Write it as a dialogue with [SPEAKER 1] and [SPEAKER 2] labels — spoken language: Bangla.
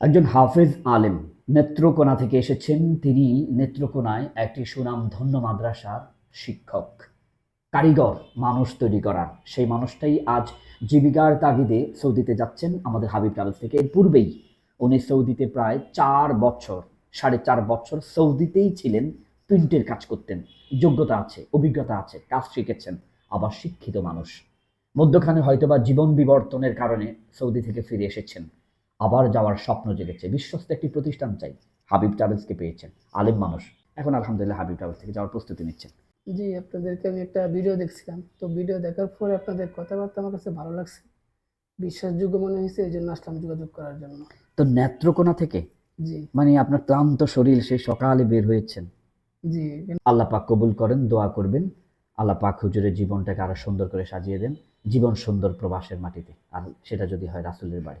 [SPEAKER 1] একজন হাফেজ আলেম নেত্রকোনা থেকে এসেছেন। তিনি নেত্রকোনায় একটি সুনাম ধন্য মাদ্রাসার শিক্ষক। কারিগর মানুষ তৈরি করার। সেই মানুষটাই আজ জীবিকার তাগিদে সৌদিতে যাচ্ছেন আমাদের হাবিব ট্রাভেলস থেকে। এর পূর্বেই উনি সৌদিতে প্রায় চার বছর, সাড়ে চার বছর সৌদিতেই ছিলেন। প্রিন্টের কাজ করতেন, যোগ্যতা আছে, অভিজ্ঞতা আছে, কাজ শিখেছেন, আবার শিক্ষিত মানুষ। মধ্যখানে হয়তোবা জীবন বিবর্তনের কারণে সৌদি থেকে ফিরে এসেছেন। আবার যাওয়ার স্বপ্ন জেগেছে। বিশ্বস্ত একটি প্রতিষ্ঠান চাই। হাবিব ট্রাভেলসকে পেয়েছেন। আলেম মানুষ। এখন আলহামদুলিল্লাহ হাবিব ট্রাভেলস থেকে যাওয়ার প্রস্তুতি নিচ্ছেন।
[SPEAKER 2] জি আপনাদেরকে আমি একটা ভিডিও দেখছিলাম। তো ভিডিও দেখার পরে আপনাদের কথাবার্তা আমার কাছে ভালো লাগছে। বিশ্বাসযোগ্য মনে হয়েছে এই জন্য আসলাম যোগাযোগ করার জন্য।
[SPEAKER 1] তো নেত্রকোনা থেকে?
[SPEAKER 2] জি।
[SPEAKER 1] মানে আপনার ক্লান্ত শরীর সেই সকালে বের হয়েছেন?
[SPEAKER 2] জি।
[SPEAKER 1] আল্লাহ পাক কবুল করেন দোয়া করবেন। আল্লাহ পাক হুজুরের জীবনটাকে আরও সুন্দর করে সাজিয়ে দেন। জীবন সুন্দর প্রবাসের মাটিতে। আর সেটা যদি হয় রাসুলের বাড়ি।